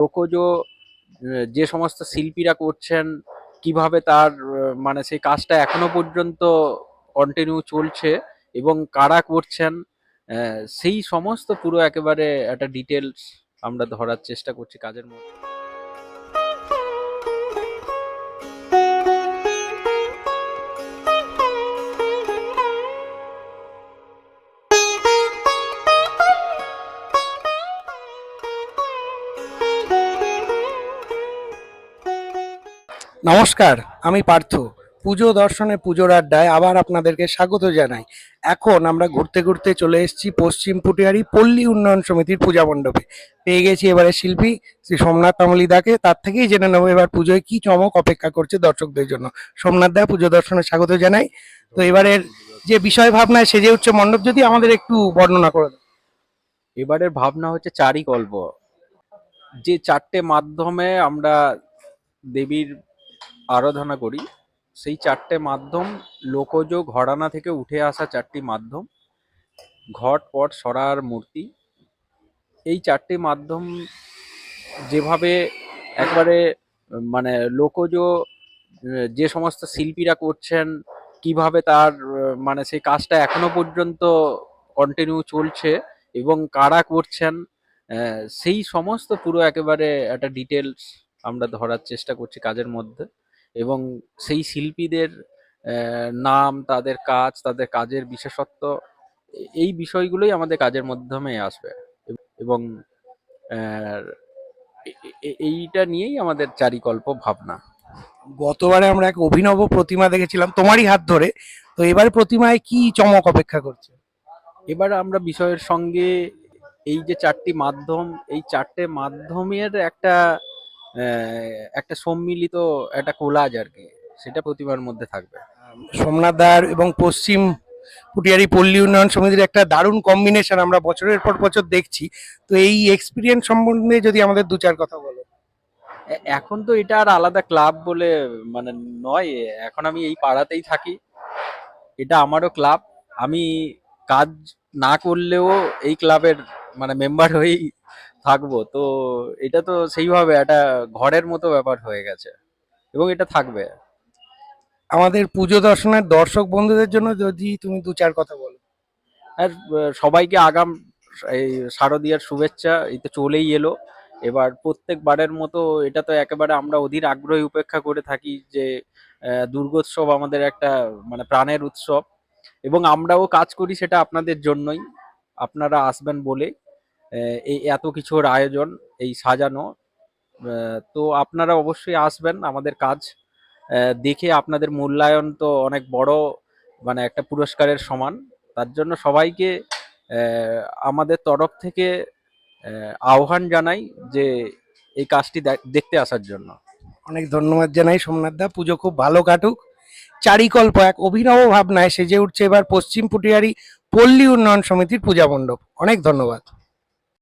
লোকজ যে সমস্ত শিল্পীরা করছেন, কীভাবে তার মানে সেই কাজটা এখনও পর্যন্ত কন্টিনিউ চলছে এবং কারা করছেন সেই সমস্ত পুরো একেবারে একটা ডিটেলস আমরা ধরার চেষ্টা করছি কাজের মধ্যে। নমস্কার, আমি পার্থ। পুজো দর্শনে পুজোর আড্ডায় আবার আপনাদেরকে স্বাগত জানাই। এখন আমরা ঘুরতে ঘুরতে চলে এসেছি পশ্চিম পুটিয়ারি পল্লী উন্নয়ন সমিতির পূজা মণ্ডপে। পেয়ে গেছি এবারে শিল্পী শ্রী সোমনাথ তামলিদাকে তার থেকেই জেনে নেব এবার পুজোয় কি চমক অপেক্ষা করছে দর্শকদের জন্য। সোমনাথ দা, পুজো দর্শনে স্বাগত জানাই। তো এবারের যে বিষয় ভাবনায় সেজে উঠছে মণ্ডপ, যদি আমাদের একটু বর্ণনা করে এবারের ভাবনা হচ্ছে চারি গল্প যে চারটে মাধ্যমে আমরা দেবীর আরাধনা করি। সেই চারটে মাধ্যম লোকজ ঘরানা থেকে উঠে আসা চারটি মাধ্যম, ঘট, পট সরার মূর্তি। এই চারটি মাধ্যম যেভাবে একবারে মানে লোকজ যে সমস্ত শিল্পীরা করছেন, কীভাবে তার মানে সেই কাজটা এখনও পর্যন্ত কন্টিনিউ চলছে এবং কারা করছেন সেই সমস্ত পুরো একেবারে একটা ডিটেলস আমরা ধরার চেষ্টা করছি কাজের মধ্যে। এবং সেই শিল্পীদের নাম তাদের কাজ তাদের কাজের বিশেষত্ব এই বিষয়গুলোই আমাদের কাজের মাধ্যমে আসবে। এবং এইটা নিয়েই আমাদের চারিকল্প ভাবনা। গতবারে আমরা এক অভিনব প্রতিমা দেখেছিলাম তোমারই হাত ধরে। তো এবারে প্রতিমায় কি চমক অপেক্ষা করছে? এবার আমরা বিষয়ের সঙ্গে এই যে চারটি মাধ্যম এই চারটে মাধ্যমের একটা একটা সম্মিলিত একটা কোলাজ আর কি সেটা প্রতিমার মধ্যে থাকবে। সোমনাথ দার এবং পশ্চিম পুটিয়ারি পল্লী উন্নয়ন সমিতির একটা দারুণ কম্বিনেশন আমরা বছরের পর বছর দেখছি। তো এই এক্সপিরিয়েন্স সম্বন্ধে যদি আমাদের দু চার কথা বলো। এখন তো এটা আর আলাদা ক্লাব বলে মানে নয় এখন আমি এই পাড়াতেই থাকি। এটা আমারও ক্লাব আমি কাজ না করলেও এই ক্লাবের মানে মেম্বার হয়েই থাকব। তো এটা তো সেইভাবে একটা ঘরের মতো ব্যাপার হয়ে গেছে। এবং এটা থাকবে। আমাদের পুজো দর্শনের দর্শক বন্ধুদের জন্য যদি তুমি দু চার কথা বলো। আর সবাইকে আগাম এই শারদীয়ার শুভেচ্ছা। এই তো চলেই এলো। এবার প্রত্যেকবারের মতো এটা তো একেবারে আমরা অধীর আগ্রহে উপেক্ষা করে থাকি যে দুর্গোৎসব আমাদের একটা মানে প্রাণের উৎসব। এবং আমরাও কাজ করি সেটা আপনাদের জন্যই। আপনারা আসবেন বলে। এই এত কিছুর আয়োজন, এই সাজানো তো আপনারা অবশ্যই আসবেন আমাদের কাজ। দেখে আপনাদের মূল্যায়ন তো অনেক বড় মানে একটা পুরস্কারের সমান। তার জন্য সবাইকে আমাদের তরফ থেকে আহ্বান জানাই যে এই কাজটি দেখতে আসার জন্য। অনেক ধন্যবাদ জানাই সোমনাথ দা। পুজো খুব ভালো কাটুক। চারিকল্প এক অভিনব ভাবনায় সেজে উঠছে এবার পশ্চিম পুটিয়ারি পল্লী উন্নয়ন সমিতির পূজা মণ্ডপ। অনেক ধন্যবাদ।